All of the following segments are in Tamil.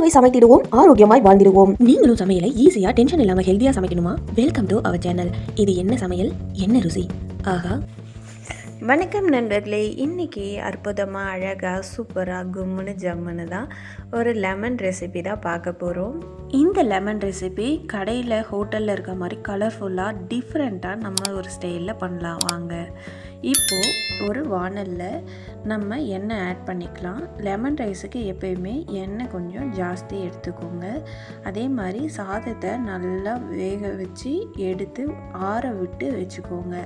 சுவை சமைத்திடுவோம் ஆரோக்கியமாய் வாழ்ந்திடுவோம். நீங்களும் சமையலை ஈஸியாக டென்ஷன் இல்லாமல் ஹெல்த்தியாக சமைக்கணுமா? வெல்கம் டு அவர் சேனல் இது என்ன சமையல்? என்ன ருசி? ஆஹா. வணக்கம் நண்பர்களே. இன்றைக்கி அற்புதமாக அழகாக சூப்பராக கும்முன்னு ஜம்முன்னு தான் ஒரு லெமன் ரெசிபி தான் பார்க்க போகிறோம் இந்த லெமன் ரெசிபி கடையில் ஹோட்டலில் இருக்க மாதிரி கலர்ஃபுல்லாக டிஃப்ரெண்ட்டாக நம்ம ஒரு ஸ்டைலில் பண்ணலாம். வாங்க. இப்போது ஒரு வானலில் நம்ம எண்ணெய் ஆட் பண்ணிக்கலாம். லெமன் ரைஸுக்கு எப்பயுமே எண்ணெய் கொஞ்சம் ஜாஸ்தி எடுத்துக்கோங்க. அதே மாதிரி சாதத்தை நல்லா வேக வச்சு எடுத்து ஆற விட்டு வச்சுக்கோங்க.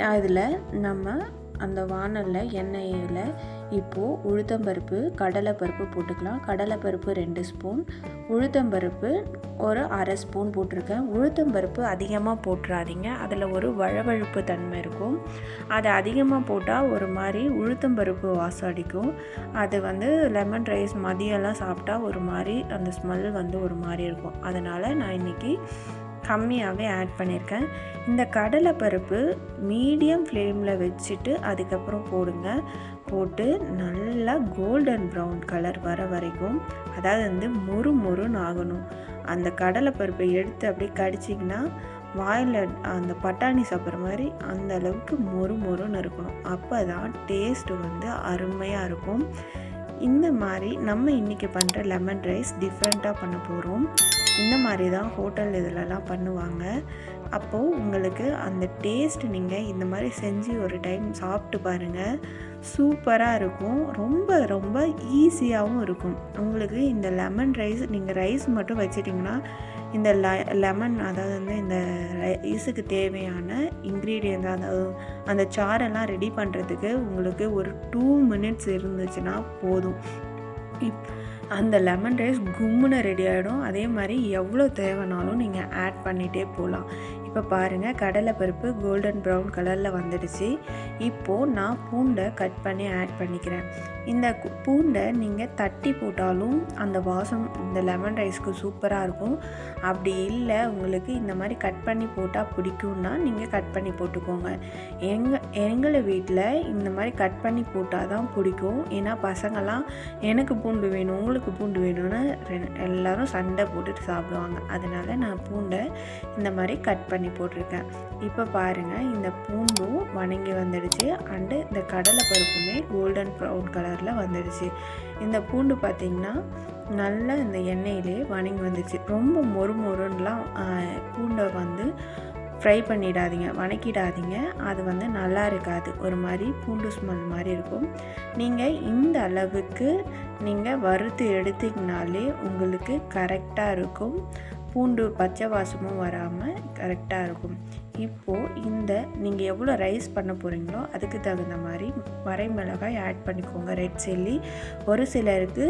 அதில் நம்ம அந்த வானலில் எண்ணெயில் இப்போது உளுத்தம்பருப்பு கடலைப்பருப்பு போட்டுக்கலாம். கடலைப்பருப்பு ரெண்டு ஸ்பூன். உளுத்தம்பருப்பு ஒரு அரை ஸ்பூன் போட்டிருக்கேன். உளுத்தம்பருப்பு அதிகமாக போட்டுறாதீங்க. அதில் ஒரு வழவழுப்பு தன்மை இருக்கும். அதை அதிகமாக போட்டால் ஒரு மாதிரி உளுத்தம்பருப்பு வாசம் அடிக்கும். அது வந்து லெமன் ரைஸ் மதியம்லாம் சாப்பிட்டா ஒரு மாதிரி அந்த ஸ்மெல் வந்து ஒரு மாதிரி இருக்கும். அதனால் நான் இன்றைக்கி கம்மியாகவே ஆட் பண்ணியிருக்கேன் இந்த கடலைப்பருப்பு மீடியம் ஃப்ளேமில் வச்சுட்டு அதுக்கப்புறம் போடுங்க. போட்டு நல்லா கோல்டன் ப்ரௌன் கலர் வர வரைக்கும் அதாவது வந்து மொறு மொறுன்னு ஆகணும். அந்த கடலைப்பருப்பை எடுத்து அப்படியே கடிச்சிங்கன்னா வாயில் அந்த பட்டாணி சாப்பிட்ற மாதிரி அந்த அளவுக்கு மொறு மொறுன்னு இருக்கணும். அப்போ தான் டேஸ்ட்டு வந்து அருமையாக இருக்கும். இந்த மாதிரி நம்ம இன்றைக்கி பண்ணுற லெமன் ரைஸ் டிஃப்ரெண்ட்டாக பண்ண போகிறோம் இந்த மாதிரி தான் ஹோட்டல் இதிலலாம் பண்ணுவாங்க. அப்போது உங்களுக்கு அந்த டேஸ்ட் நீங்கள் இந்த மாதிரி செஞ்சு ஒரு டைம் சாப்பிட்டு பாருங்கள் சூப்பராக இருக்கும். ரொம்ப ரொம்ப ஈஸியாகவும் இருக்கும். உங்களுக்கு இந்த லெமன் ரைஸ் நீங்கள் ரைஸ் மட்டும் வச்சிட்டிங்கன்னா இந்த ல லெமன் அதாவது வந்து இந்த ரைஸுக்கு தேவையான இன்க்ரீடியன்ஸ் அதாவது அந்த சாரெல்லாம் ரெடி பண்ணுறதுக்கு உங்களுக்கு ஒரு டூ மினிட்ஸ் இருந்துச்சுன்னா போதும். இப் அந்த லெமன் ரைஸ் கும்முன்னு ரெடி ஆகிடும் அதே மாதிரி எவ்வளோ தேவைனாலும் நீங்கள் ஆட் பண்ணிகிட்டே போகலாம் இப்போ பாருங்கள் கடலைப்பருப்பு கோல்டன் ப்ரௌன் கலரில் வந்துடுச்சு. இப்போது நான் பூண்டை கட் பண்ணி ஆட் பண்ணிக்கிறேன். இந்த பூண்டை நீங்கள் தட்டி போட்டாலும் அந்த வாசம் இந்த லெமன் ரைஸ்க்கு சூப்பராக இருக்கும். அப்படி இல்லை உங்களுக்கு இந்த மாதிரி கட் பண்ணி போட்டால் பிடிக்கும்னா நீங்கள் கட் பண்ணி போட்டுக்கோங்க. எங்கள் எங்களை வீட்டில் இந்த மாதிரி கட் பண்ணி போட்டால் தான் பிடிக்கும். ஏன்னா பசங்கள்லாம் எனக்கு பூண்டு வேணும் உங்களுக்கு பூண்டு வேணும்னு எல்லோரும் சண்டை போட்டுட்டு சாப்பிடுவாங்க. அதனால் நான் பூண்டை இந்த மாதிரி கட் பண்ணி போட்டிருக்கேன். இப்போ பாருங்கள் இந்த பூண்டும் வணங்கி வந்துடுச்சு. அண்டு இந்த கடலை பருப்புமே கோல்டன் ப்ரௌன் கலரில் வந்துடுச்சு. இந்த பூண்டு பார்த்திங்கன்னா நல்லா இந்த எண்ணெயிலே வணங்கி வந்துச்சு. ரொம்ப மொறு மொறுன்னெலாம் பூண்டை வந்து ஃப்ரை பண்ணிடாதீங்க வணக்கிடாதீங்க. அது வந்து நல்லா இருக்காது. ஒரு மாதிரி பூண்டு ஸ்மெல் மாதிரி இருக்கும். நீங்கள் இந்த அளவுக்கு நீங்கள் வறுத்து எடுத்திங்கனாலே உங்களுக்கு கரெக்டாக இருக்கும். பூண்டு பச்சை வாசமும் வராமல் கரெக்டாக இருக்கும். இப்போது இந்த நீங்கள் எவ்வளோ ரைஸ் பண்ண போகிறீங்களோ அதுக்கு தகுந்த மாதிரி வரை மிளகாய் ஆட் பண்ணிக்கோங்க. ரெட் சில்லி ஒரு சிலருக்கு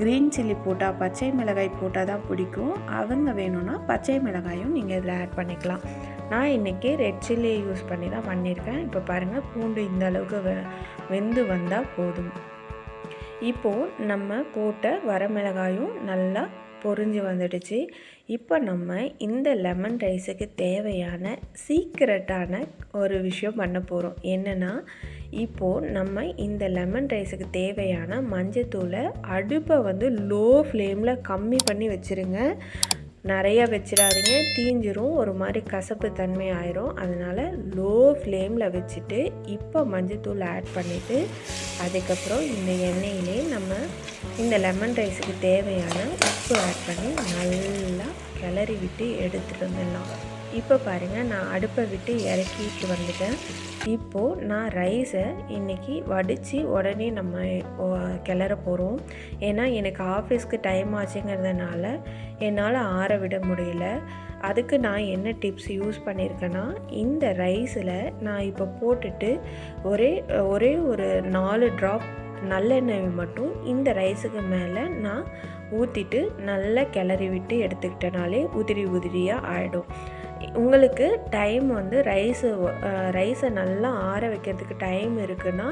க்ரீன் சில்லி போட்டால் பச்சை மிளகாய் போட்டால் தான் பிடிக்கும். அவங்க வேணும்னா பச்சை மிளகாயும் நீங்கள் இதில் ஆட் பண்ணிக்கலாம். நான் இன்றைக்கி ரெட் சில்லி யூஸ் பண்ணி தான் பண்ணியிருக்கேன். இப்போ பாருங்கள் பூண்டு இந்த அளவுக்கு வெ வெந்து வந்தால் போதும். இப்போது நம்ம போட்ட வரமிளகாயும் நல்லா பொறிஞ்சு வந்துடுச்சு. இப்போ நம்ம இந்த லெமன் ரைஸுக்கு தேவையான சீக்ரெட்டான ஒரு விஷயம் பண்ண போகிறோம் என்னென்னா இப்போது நம்ம இந்த லெமன் ரைஸுக்கு தேவையான மஞ்சத்தூளை அடுப்பை வந்து லோ ஃப்ளேமில் கம்மி பண்ணி வச்சுருங்க. நிறையா வச்சிடாதீங்க. தீஞ்சிரும். ஒரு மாதிரி கசப்பு தன்மை ஆயிரும். அதனால் லோ ஃப்ளேமில் வச்சுட்டு இப்போ மஞ்சத்தூள் ஆட் பண்ணிவிட்டு அதுக்கப்புறம் இந்த எண்ணெயிலே நம்ம இந்த லெமன் ரைஸுக்கு தேவையான உப்பு ஆட் பண்ணி நல்லா கிளறி விட்டு எடுத்துகிட்டு வந்துடலாம். இப்போ பாருங்கள் நான் அடுப்பை விட்டு இறக்கிட்டு வந்துட்டேன். இப்போது நான் ரைஸை இன்றைக்கி வடித்து உடனே நம்ம கிளற போகிறோம் ஏன்னா எனக்கு ஆஃபீஸ்க்கு டைம் ஆச்சுங்கிறதுனால என்னால் ஆற விட முடியல. அதுக்கு நான் என்ன டிப்ஸ் யூஸ் பண்ணியிருக்கேன்னா இந்த ரைஸில் நான் இப்போ போட்டுட்டு ஒரே ஒரே ஒரு நாலு ட்ராப் நல்லெண்ணெய் மட்டும் இந்த ரைஸுக்கு மேலே நான் ஊற்றிட்டு நல்லா கிளறி விட்டு எடுத்துக்கிட்டனாலே உதிரி உதிரியாக ஆகிடும் உங்களுக்கு டைம் வந்து ரைஸு ரைஸை நல்லா ஆற வைக்கிறதுக்கு டைம் இருக்குன்னா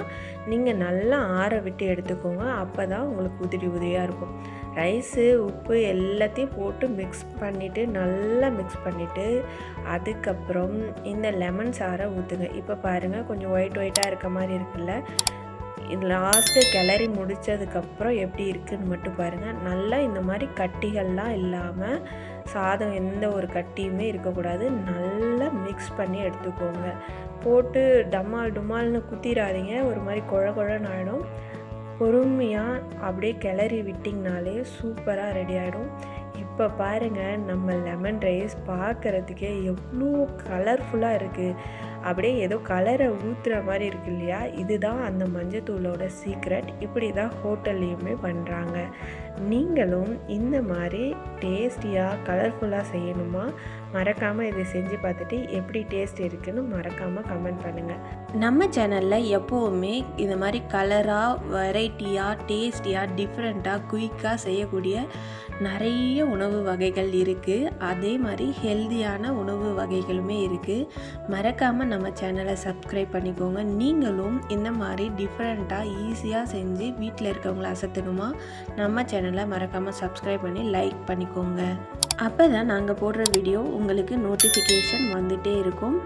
நீங்கள் நல்லா ஆற விட்டு எடுத்துக்கோங்க. அப்போ தான் உங்களுக்கு உதிரி உதிரியாக இருக்கும். ரைஸு உப்பு எல்லாத்தையும் போட்டு மிக்ஸ் பண்ணிவிட்டு நல்லா மிக்ஸ் பண்ணிவிட்டு அதுக்கப்புறம் இந்த லெமன் சாரை ஊற்றுங்க இப்போ பாருங்கள் கொஞ்சம் ஒயிட் ஒயிட்டாக இருக்க மாதிரி இருக்குல்ல? லாஸ்ட்டு கிளறி முடித்ததுக்கப்புறம் எப்படி இருக்குதுன்னு மட்டும் பாருங்கள் நல்லா இந்த மாதிரி கட்டிகள்லாம் இல்லாமல் சாதம் எந்த ஒரு கட்டியுமே இருக்கக்கூடாது. நல்லா மிக்ஸ் பண்ணி எடுத்துக்கோங்க. போட்டு டமால் டுமால்னு குத்திராதீங்க. ஒரு மாதிரி குழ குழன்னு ஆகிடும் பொறுமையாக அப்படியே கிளறி விட்டிங்கனாலே சூப்பராக ரெடி ஆகிடும் இப்போ பாருங்கள் நம்ம லெமன் ரைஸ் பார்க்குறதுக்கே எவ்வளோ கலர்ஃபுல்லாக இருக்குது அப்படியே ஏதோ கலரை ஊற்றுற மாதிரி இருக்கு இல்லையா? இதுதான் அந்த மஞ்சத்தூளோட சீக்ரெட் இப்படி தான் ஹோட்டல்லையுமே பண்ணுறாங்க நீங்களும் இந்த மாதிரி டேஸ்டியாக கலர்ஃபுல்லாக செய்யணுமா? மறக்காமல் இதை செஞ்சு பார்த்துட்டு எப்படி டேஸ்ட் இருக்குன்னு மறக்காமல் கமெண்ட் பண்ணுங்கள் நம்ம சேனலில் எப்போவுமே இந்த மாதிரி கலராக வெரைட்டியாக டேஸ்டியாக டிஃப்ரெண்ட்டாக குயிக்காக செய்யக்கூடிய நிறைய உணவு வகைகள் இருக்குது அதே மாதிரி ஹெல்தியான உணவு வகைகளுமே இருக்குது மறக்காமல் நம்ம நம்ம சேனலை சப்ஸ்கிரைப் பண்ணிக்கோங்க. நீங்களும் இந்த மாதிரி டிஃப்ரெண்ட்டாக ஈஸியாக செஞ்சு வீட்டில் இருக்கவங்கள அசத்தணுமா? நம்ம சேனலை மறக்காமல் சப்ஸ்கிரைப் பண்ணி லைக் பண்ணிக்கோங்க. அப்போ தான் நாங்கள் போடுற வீடியோ உங்களுக்கு நோட்டிஃபிகேஷன் வந்துகிட்டே இருக்கும்.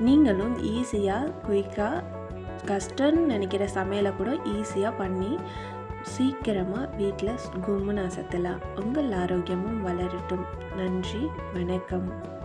நீங்களும் ஈஸியாக குயிக்காக கஷ்டம்னு நினைக்கிற சமையலை கூட ஈஸியாக பண்ணி சீக்கிரமாக வீட்டில் கும்முன்னு அசத்தலாம். உங்கள் ஆரோக்கியமும் வளரட்டும். நன்றி வணக்கம்.